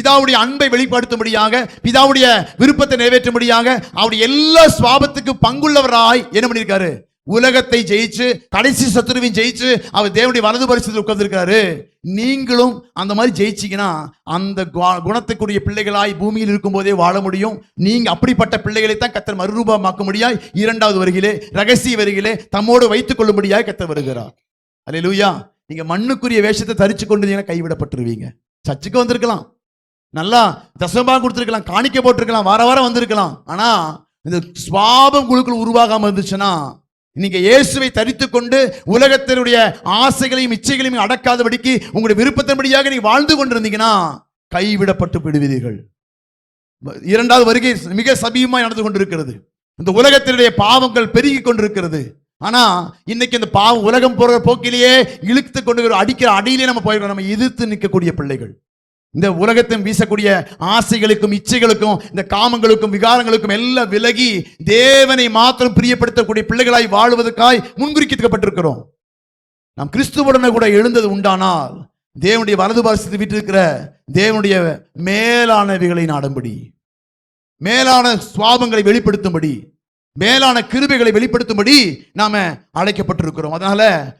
பிதாவுடைய அன்பை வெளிப்படுத்தும்படியாக பிதாவுடைய விருப்பத்தை நிறைவேற்றும்படியாக அவருடைய எல்லா சுவாபத்துக்கு பங்குள்ளவராய் என்ன பண்ணியிருக்காரு? உலகத்தை ஜெயிச்சு கடைசி சத்துருவையும் ஜெயிச்சு அவர் தேவனுடைய வலது பரிசத்தில் உட்கார்ந்துருக்காரு. நீங்களும் அந்த மாதிரி ஜெயிச்சீங்கன்னா அந்த குணத்துக்குரிய பிள்ளைகளாய் பூமியில் இருக்கும்போதே வாழ முடியும். நீங்க அப்படிப்பட்ட பிள்ளைகளை தான் கத்தர் மறுரூபமாக்க முடியாய் இரண்டாவது வருகிலே ரகசிய வருகிலே தம்மோடு வைத்துக் கொள்ளும்படியாய் கத்தர் வருகிறார். அல்லேலூயா நீங்க மண்ணுக்குரிய வேஷத்தை தரிச்சு கொண்டு கைவிடப்பட்டுருவீங்க. சர்ச்சுக்கு வந்திருக்கலாம். நல்லா தசமா கொடுத்துருக்கலாம் காணிக்க போட்டிருக்கலாம் வார வாரம் வந்திருக்கலாம். ஆனா இந்த சுவாபம் குழுக்கள் உருவாகாமல் இருந்துச்சுன்னா நீங்க இயேசுவை தரித்து கொண்டு உலகத்தினுடைய ஆசைகளையும் இச்சைகளையும் அடக்காதபடிக்கு உங்களுடைய விருப்பத்தின்படியாக நீங்க வாழ்ந்து கொண்டிருந்தீங்கன்னா கைவிடப்பட்டு விடுவீர்கள் இரண்டாவது வருகை மிக சமீபமாய் நடந்து கொண்டிருக்கிறது. இந்த உலகத்தினுடைய பாவங்கள் பெருகி கொண்டிருக்கிறது. ஆனா இன்னைக்கு இந்த பாவம் உலகம் போற போக்கிலேயே இழுத்து கொண்டு அடிக்கிற அடியிலே நம்ம போயிருக்கோம் நம்ம எதிர்த்து நிற்கக்கூடிய பிள்ளைகள். இந்த உலகத்தின் வீசக்கூடிய ஆசைகளுக்கும் இச்சைகளுக்கும் இந்த காமங்களுக்கும் விகாரங்களுக்கும் எல்லாம் விலகி தேவனை மாத்திரம் பிரியப்படுத்தக்கூடிய பிள்ளைகளாய் வாழ்வதற்காய் முன்குறிக்கப்பட்டிருக்கிறோம் நாம் கிறிஸ்துவுடனே கூட எழுந்தது உண்டானால் தேவனுடைய வலது பாரசத்தை விட்டிருக்கிற தேவனுடைய மேலானவைகளை நாடும்படி மேலான சுவாபங்களை வெளிப்படுத்தும்படி மேலான கிருபைகளை வெளிப்படுத்தும்படி நாம அழைக்கப்பட்டிருக்கிறோம். அதனால